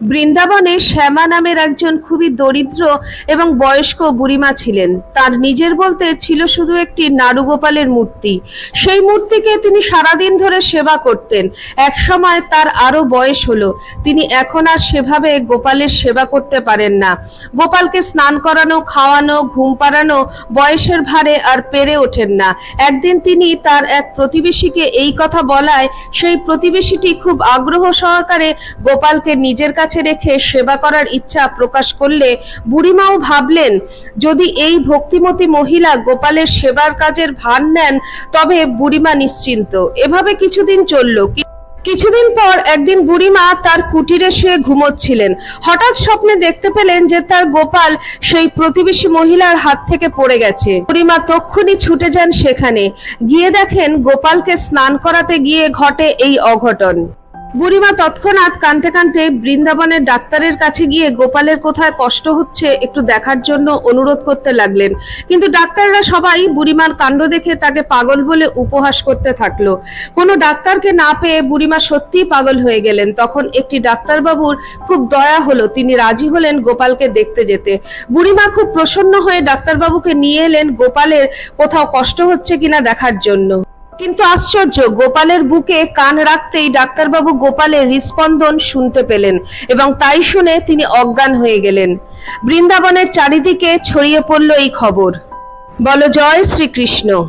বৃন্দাবনে শ্যামা নামের একজন খুবই দরিদ্র এবং বয়স্ক বুড়িমা ছিলেন। তার নিজের বলতে ছিল শুধু একটি নাড়ুগোপালের মূর্তি। সেই মূর্তিকে তিনি সারাদিন ধরে সেবা করতেন। এক সময় তার আরও বয়স হলো। তিনি এখন আর সেভাবে গোপালের সেবা করতে পারেন না। গোপালকে স্নান করানো, খাওয়ানো, ঘুম পাড়ানো, বয়সের ভারে আর পেরে ওঠেন না। একদিন তিনি তার এক প্রতিবেশীকে এই কথা বলায়, সেই প্রতিবেশীটি খুব আগ্রহ সহকারে গোপালকে নিজের কাছে রেখে সেবা করার ইচ্ছা প্রকাশ করলে বুড়িমাও ভাবলেন, যদি এই ভক্তিমতী মহিলা গোপালের সেবার কাজের ভার নেন, তবে বুড়িমা নিশ্চিন্ত। এভাবে কিছুদিন চলল। কিছুদিন পর একদিন বুড়িমা তার কুটিরে শুয়ে ঘুমোচ্ছিলেন। হঠাৎ স্বপ্নে দেখতে পেলেন যে তার গোপাল সেই প্রতিবেশী মহিলার হাত থেকে পড়ে গেছে। বুড়িমা তক্ষুনি ছুটে যান সেখানে। গিয়ে দেখেন গোপালকে স্নান করাতে গিয়ে ঘটে এই অঘটন। বুড়িমা তৎক্ষণাৎ কানতে কানতে বৃন্দাবনের ডাক্তারের কাছে গিয়ে গোপালের কোথায় কষ্ট হচ্ছে একটু দেখার জন্য অনুরোধ করতে লাগলেন। কিন্তু ডাক্তাররা সবাই বুড়িমার কাণ্ড দেখে তাকে পাগল বলে উপহাস করতে থাকল। কোনো ডাক্তারকে না পেয়ে বুড়িমা সত্যিই পাগল হয়ে গেলেন। তখন একটি ডাক্তারবাবুর খুব দয়া হলো। তিনি রাজি হলেন গোপালকে দেখতে যেতে। বুড়িমা খুব প্রসন্ন হয়ে ডাক্তারবাবুকে নিয়ে এলেন, গোপালের কোথাও কষ্ট হচ্ছে কিনা দেখার জন্য? কিন্তু আশ্চর্য, গোপালের বুকে কান রাখতেই ডাক্তারবাবু গোপালের হৃস্পন্দন শুনতে পেলেন এবং তাই শুনে তিনি অজ্ঞান হয়ে গেলেন। বৃন্দাবনের চারিদিকে ছড়িয়ে পড়ল এই খবর। বলো, জয় শ্রীকৃষ্ণ।